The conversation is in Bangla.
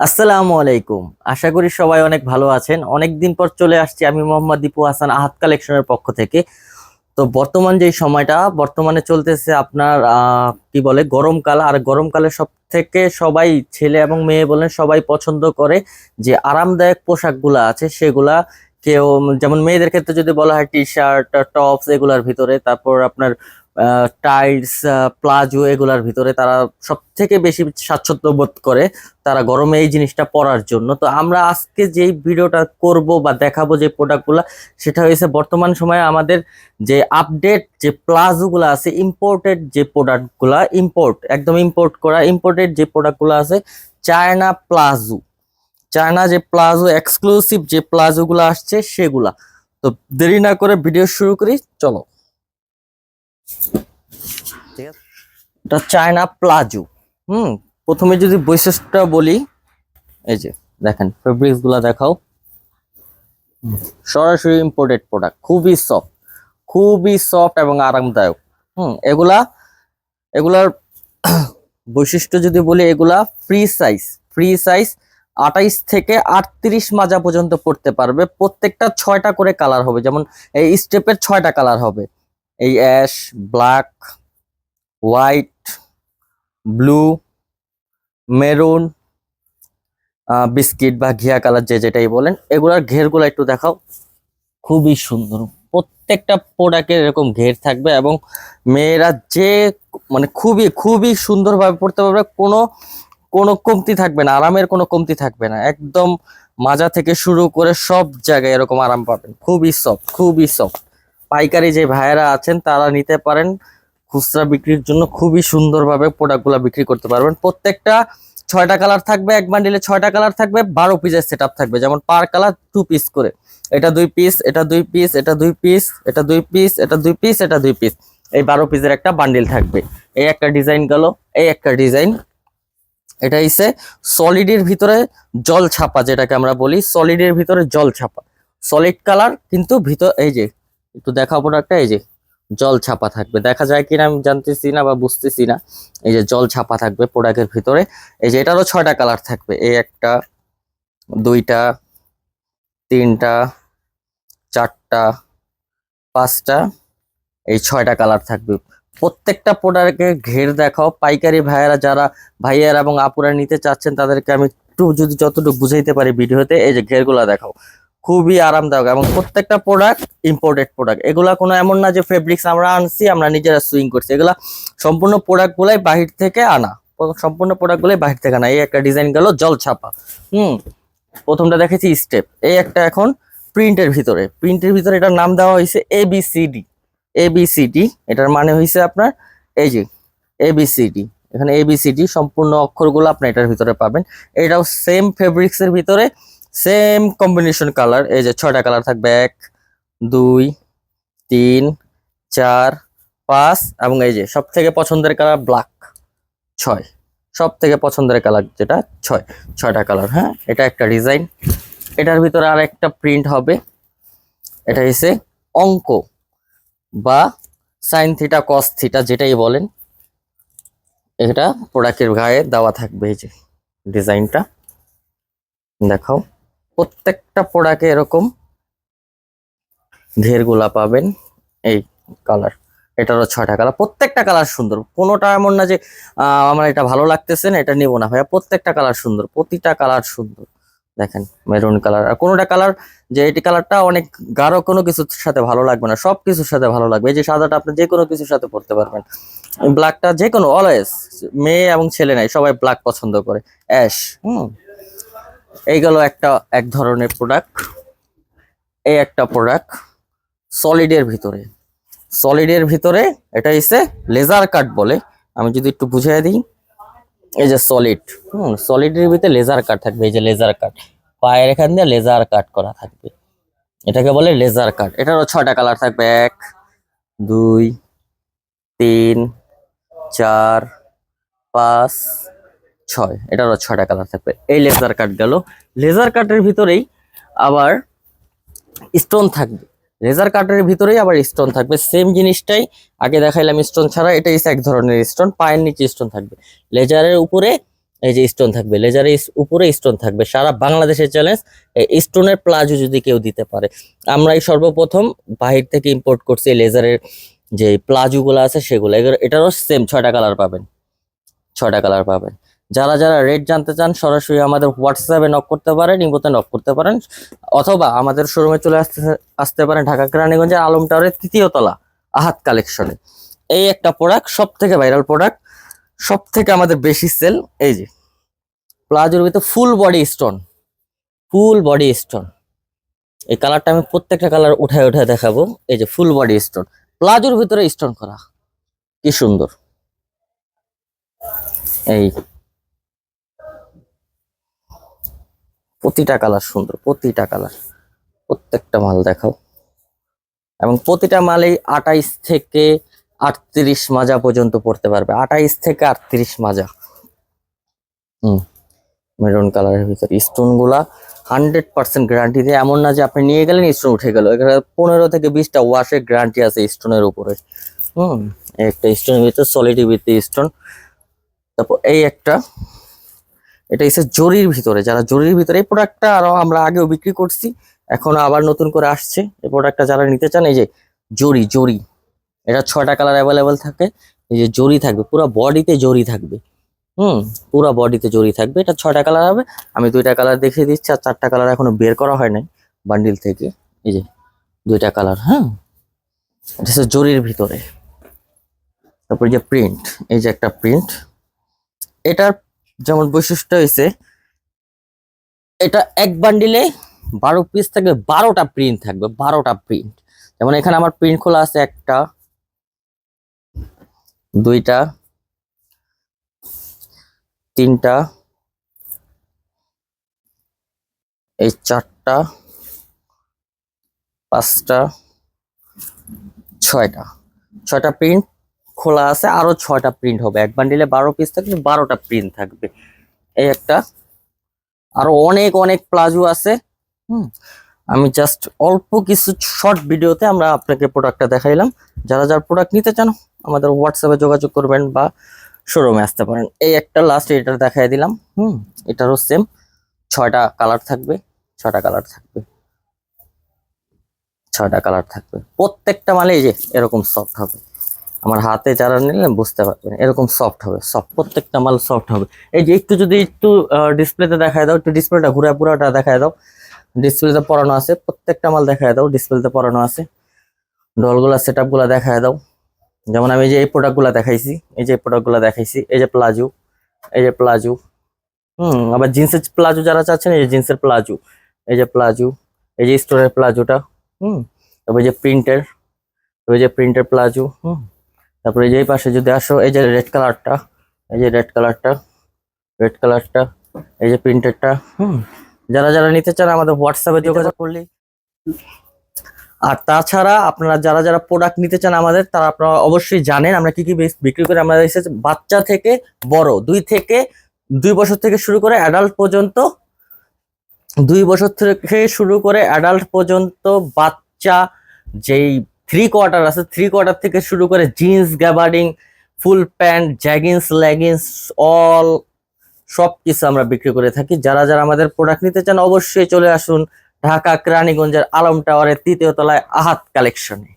আসসালামু আলাইকুম। আশা করি সবাই অনেক ভালো আছেন। অনেক দিন পর চলে আসছি আমি মোহাম্মদ দীপু হাসান আহাত কালেকশনের পক্ষ থেকে। তো বর্তমান যে সময়টা, বর্তমানে চলতেছে আপনার কি বলে গরমকাল আর গরমকালে সব থেকে সবাই ছেলে এবং মেয়ে বলেন সবাই পছন্দ করে যে আরামদায়ক পোশাকগুলা আছে, সেগুলা কেউ, যেমন মেয়েদের ক্ষেত্রে যদি বলা হয় টি শার্ট টপস এগুলার ভিতরে, তারপর আপনার টাইটস প্লাজো এগুলার ভিতরে তারা সব থেকে বেশি স্বাচ্ছন্দ্য বোধ করে তারা গরমে এই জিনিসটা পরার জন্য। তো আমরা আজকে যেই ভিডিওটা করব বা দেখাবো যে প্রোডাক্টগুলো সেটা হয়েছে বর্তমান সময়ে আমাদের যে আপডেট যে প্লাজোগুলো আছে ইম্পোর্টেড যে প্রোডাক্টগুলা ইম্পোর্ট একদম ইম্পোর্ট করা ইম্পোর্টেড যে প্রোডাক্টগুলো আছে চায়না প্লাজো চায়না যে প্লাজো এক্সক্লুসিভ যে প্লাজোগুলো আসছে, সেগুলা। তো দেরি না করে ভিডিও শুরু করি, চলো। এটা চায়না প্লাজো হুম? প্রথমে যদি বৈশিষ্ট্যটা বলি, এই যে দেখেন ফেব্রিক্সগুলা দেখাও। সরাসরি ইম্পোর্টেড প্রোডাক্ট খুবই সফট খুবই সফট এবং আরামদায়ক, হুম? এগুলা, এগুলার বৈশিষ্ট্য যদি বলি, এগুলা ফ্রি সাইজ ফ্রি সাইজ আঠাইশ থেকে আটত্রিশ মাজা পর্যন্ত পড়তে পারবে। প্রত্যেকটা ছয়টা করে কালার হবে, যেমন এই স্টেপের ছয়টা কালার হবে। এই ash, black, white, blue, maroon biscuit বা ঘিয়া কালার যে যেটাই বলেন, এগুলার ঘেরগুলো একটু দেখাও। খুবই সুন্দর। প্রত্যেকটা প্রোডাক্টের এরকম ঘের থাকবে এবং মেয়েরা যে মানে খুবই খুবই সুন্দরভাবে পড়তে পারবে, কোনো কোনো কমতি থাকবে না, আরামের কোনো কমতি থাকবে না। একদম মাজা থেকে শুরু করে সব জায়গায় এরকম আরাম পাবেন। খুবই সফট খুবই সফট পাইকারি যে ভাইয়েরা আছেন, তারা নিতে পারেন। খুচরা বিক্রির জন্য খুবই সুন্দরভাবে প্রোডাক্টগুলো বিক্রি করতে পারবেন। প্রত্যেকটা ছয়টা কালার থাকবে, এক বান্ডিলে ছয়টা কালার থাকবে, বারো পিসের সেট থাকবে। যেমন পার কালার টু পিস করে। এটা দুই পিস এটা দুই পিস এটা দুই পিস এটা দুই পিস এটা দুই পিস এটা দুই পিস এই বারো পিসের একটা বান্ডিল থাকবে। এই একটা ডিজাইন গেল, এই একটা ডিজাইন এটা হচ্ছে সলিডের ভিতরে জল ছাপা, যেটাকে আমরা বলি সলিডের ভিতরে জল ছাপা। সলিড কালার কিন্তু ভিতর, এই যে একটু দেখা প্রোডাক্টটা এই যে জল ছাপা থাকবে। দেখা যায় কিনা আমি জানতেছি না বা বুঝতেছি না। এই যে জল ছাপা থাকবে প্রোডাক্টের ভিতরে। এই যে এটারও ছয়টা কালার থাকবে। এই একটা, দুইটা, তিনটা, চারটা, পাঁচটা, এই ছয়টা কালার থাকবে। প্রত্যেকটা প্রোডাক্টের ঘের দেখাও। পাইকারি ভাইয়েরা যারা, ভাইয়ারা এবং আপুরা নিতে চাচ্ছেন তাদেরকে আমি একটু যদি যতটুকু বুঝাইতে পারি ভিডিওতে, এই যে ঘেরগুলা দেখাও। খুবই আরামদায়ক এবং প্রত্যেকটা প্রোডাক্ট ইম্পোর্টেড প্রোডাক্ট এগুলা কোনো এমন না যে ফেব্রিক্স আমরা আনছি, আমরা নিজেরা সুইং করছি। এগুলা সম্পূর্ণ প্রোডাক্টগুলাই বাহির থেকে আনা। সম্পূর্ণ প্রোডাক্ট গুলাই বাহির থেকে আনা। এই একটা ডিজাইন গেল জল ছাপা। হুম, প্রথমটা দেখেছি স্টেপ এই একটা এখন প্রিন্টের ভিতরে। প্রিন্টের ভিতরে এটার নাম দেওয়া হয়েছে এবিসিডি এবিসিডি এটার মানে হয়েছে আপনার, এই যে এবিসিডি এখানে এবিসিডি সম্পূর্ণ অক্ষরগুলো আপনি এটার ভিতরে পাবেন। এটাও সেম ফেব্রিক্স এর ভিতরে। সেম কম্বিনেশন কালার এই যে ছয়টা কালার থাকবে এক, দুই, তিন, চার, পাঁচ এবং এই যে সব থেকে পছন্দের কালার ব্ল্যাক ছয়। সব থেকে পছন্দের কালার যেটা, ছয়। ছয়টা কালার হ্যাঁ? এটা একটা ডিজাইন এটার ভিতরে আর একটা প্রিন্ট হবে। এটা হচ্ছে অঙ্ক বা সাইন থিটা কস থিটা যেটাই বলেন। এটা প্রোডাক্টের গায়ে দেওয়া থাকবে এই যে ডিজাইনটা দেখাও। প্রত্যেকটা প্রোডাক্টে এরকম ঘেরগুলা পাবেন এই কালার এটারও ছয়টা কালার প্রত্যেকটা কালার সুন্দর। কোনোটা এমন না যে আমার এটা ভালো লাগতেছে না, এটা নিবো না ভাইয়া। প্রত্যেকটা কালার সুন্দর। প্রতিটা কালার সুন্দর। দেখেন মেরুন কালার আর কোনোটা কালার যে এটি কালারটা অনেক গাঢ় কোনো কিছুর সাথে ভালো লাগবে না। সব কিছুর সাথে ভালো লাগবে। এই যে সাদাটা আপনি যে কোনো কিছুর সাথে পড়তে পারবেন। ব্ল্যাকটা যে কোনো অলওয়েজ মেয়ে এবং ছেলে নাই, সবাই ব্ল্যাক পছন্দ করে। অ্যাশ হুম। এই গেল একটা এক ধরনের প্রোডাক্ট এই একটা প্রোডাক্ট সলিডের ভিতরে। সলিডের ভিতরে এটা হচ্ছে লেজার কাট বলে। আমি যদি একটু বুঝিয়ে দিই, এই যে সলিড হুম সলিডের ভিতরে লেজার কাট থাকবে, এই যে লেজার কাট পায়ের এখান দিয়ে লেজার কাট করা থাকবে। এটাকে বলে লেজার কাট এটারও ছয়টা কালার থাকবে, এক, দুই, তিন, চার, পাঁচ ছয়, এটারও ছয়টা কালার থাকবে। এই লেজার কাট গেল। লেজার কাটের ভিতরেই আবার স্টোন থাকবে। লেজার কাটের ভিতরেই আবার স্টোন থাকবে। সেম জিনিসটাই আগে দেখাইলাম স্টোন ছাড়া, এটা এক ধরনের স্টোন পায়ের নিচে স্টোন থাকবে। লেজারের উপরে এই যে স্টোন থাকবে লেজারের উপরে স্টোন থাকবে। সারা বাংলাদেশের চ্যালেঞ্জ স্টোনের প্লাজো যদি কেউ দিতে পারে। আমরাই সর্বপ্রথম বাহির থেকে ইম্পোর্ট করছি লেজারের যে প্লাজো গুলো আছে সেগুলো। এটারও সেম ছয়টা কালার পাবেন। ছয়টা কালার পাবেন। যারা যারা রেট জানতে চান, সরাসরি আমাদের হোয়াটসঅ্যাপে নক করতে পারেন ইমোতে নক করতে পারেন। অথবা আমাদের শোরুমে চলে আসতে আসতে পারেন ঢাকা কেরানীগঞ্জের আলম টাওয়ারের তৃতীয় তলা, আহাত কালেকশনে এই একটা প্রোডাক্ট সব থেকে ভাইরাল প্রোডাক্ট সব থেকে আমাদের বেশি সেল এই যে, প্লাজোর ভিতরে full body stone full body stone এই কালারটা আমি প্রত্যেকটা কালার উঠায় উঠায় দেখাবো। এই যে ফুল বডি স্টোন প্লাজোর ভিতরে স্টোন করা, কি সুন্দর। এই প্রতিটা কালার সুন্দর, প্রতিটা কালার। প্রত্যেকটা মাল দেখাও। এবং প্রতিটা মালেই আটাইশ থেকে আটত্রিশ মাজা পর্যন্ত পড়তে পারবে। আটাইশ থেকে আটত্রিশ মাজা। হুম, মেরুন কালারের ভিতরে। স্টোনগুলা হান্ড্রেড পার্সেন্ট গ্যারান্টি দিয়ে, এমন না যে আপনি নিয়ে গেলেন, স্টোন উঠে গেল। এখানে পনেরো থেকে বিশটা ওয়াশের গ্যারান্টি আছে স্টোনের উপরে। হুম, একটা স্টোনের ভিতরে সলিডি ভিত্তি স্টোন। তারপর এই একটা এটা এসে জরির ভিতরে, যারা জরির ভিতরে এই প্রোডাক্টটা আরও আমরা আগেও বিক্রি করছি, এখন আবার নতুন করে আসছে। এই প্রোডাক্টটা যারা নিতে চান, এই যে জরি জরি, এটা ছয়টা কালার অ্যাভেলেবেল থাকে, এই যে জরি থাকবে, পুরো বডিতে জরি থাকবে। হুম, পুরো বডিতে জরি থাকবে, এটা ছয়টা কালার হবে। আমি দুইটা কালার দেখিয়ে দিচ্ছি, আর চারটা কালার এখনও বের করা হয় নাই বান্ডিল থেকে। এই যে দুইটা কালার হ্যাঁ এটা হচ্ছে জরির ভিতরে। তারপর যে প্রিন্ট এই যে একটা প্রিন্ট এটার যেমন বৈশিষ্ট্য হয়েছে এটা এক বান্ডিলে বারো পিস থাকবে বারোটা প্রিন্ট থাকবে, বারোটা প্রিন্ট যেমন এখানে আমার প্রিন্ট খোলা আছে একটা, দুইটা, তিনটা, এই চারটা, পাঁচটা, ছয়টা। ছয়টা প্রিন্ট খোলা আছে, আরও ছয়টা প্রিন্ট হবে। এক বান্ডিলে বারো পিস থাকবে বারোটা প্রিন্ট থাকবে। এই একটা। আরও অনেক অনেক প্লাজো আছে। হুম, আমি জাস্ট অল্প কিছু শর্ট ভিডিওতে আমরা আপনাকে প্রোডাক্টটা দেখাইলাম। যারা যারা প্রোডাক্ট নিতে চান, আমাদের হোয়াটসঅ্যাপে যোগাযোগ করবেন বা শোরুমে আসতে পারেন। এই একটা লাস্ট এটা দেখাই দিলাম। হুম, এটারও সেম ছয়টা কালার থাকবে, ছয়টা কালার থাকবে। ছয়টা কালার থাকবে। প্রত্যেকটা মালে এই যে এরকম সফট হবে। আমার হাতে যারা নিলে বুঝতে পারবেন, এরকম সফট হবে সফট প্রত্যেকটা মাল সফট হবে। এই যে একটু যদি একটু ডিসপ্লেতে দেখায় দাও, একটু ডিসপ্লেটা ঘুরে পুরোটা দেখায় দাও। ডিসপ্লেতে পড়ানো আছে, প্রত্যেকটা মাল দেখায় দাও ডিসপ্লেতে পড়ানো আছে। ডলগুলা সেট আপগুলা দেখায় দাও। যেমন আমি যে এই প্রোডাক্টগুলা দেখাইছি, এই যে প্রোডাক্টগুলো দেখাইছি, এই যে প্লাজো এই যে প্লাজো হুম, আবার জিন্সের প্লাজো যারা চাচ্ছেন, এই যে জিন্সের প্লাজো এই যে প্লাজো এই যে স্টোরের প্লাজোটা হুম এই যে প্রিন্টের ওই যে প্রিন্টের প্লাজো হুম। তারপরে এই যে পাশে যদি আসো এই যে রেড কালারটা এই যে রেড কালারটা রেড কালারটা এই যে প্রিন্টেরটা হুম যারা যারা নিতে চান আমাদের হোয়াটসঅ্যাপে যোগাযোগ করলেই আর তাছাড়া আপনারা যারা যারা প্রোডাক্ট নিতে চান আমাদের তারা আপনারা অবশ্যই জানেন আমরা কি কি বিক্রি করি আমরা এসেছে। বাচ্চা থেকে বড় দুই থেকে দুই বছর থেকে শুরু করে অ্যাডাল্ট পর্যন্ত দুই বছর থেকে শুরু করে অ্যাডাল্ট পর্যন্ত বাচ্চা যেই থ্রি কোয়ার্টার আছে থ্রি কোয়ার্টার থেকে শুরু করে jeans gabardine full pant jeggings leggings all সব কিছু আমরা বিক্রি করে থাকি। যারা যারা আমাদের প্রোডাক্ট নিতে চান, অবশ্যই চলে আসুন ঢাকা, কেরানীগঞ্জের আলম টাওয়ারের তৃতীয় তলায় আহাত কালেকশনে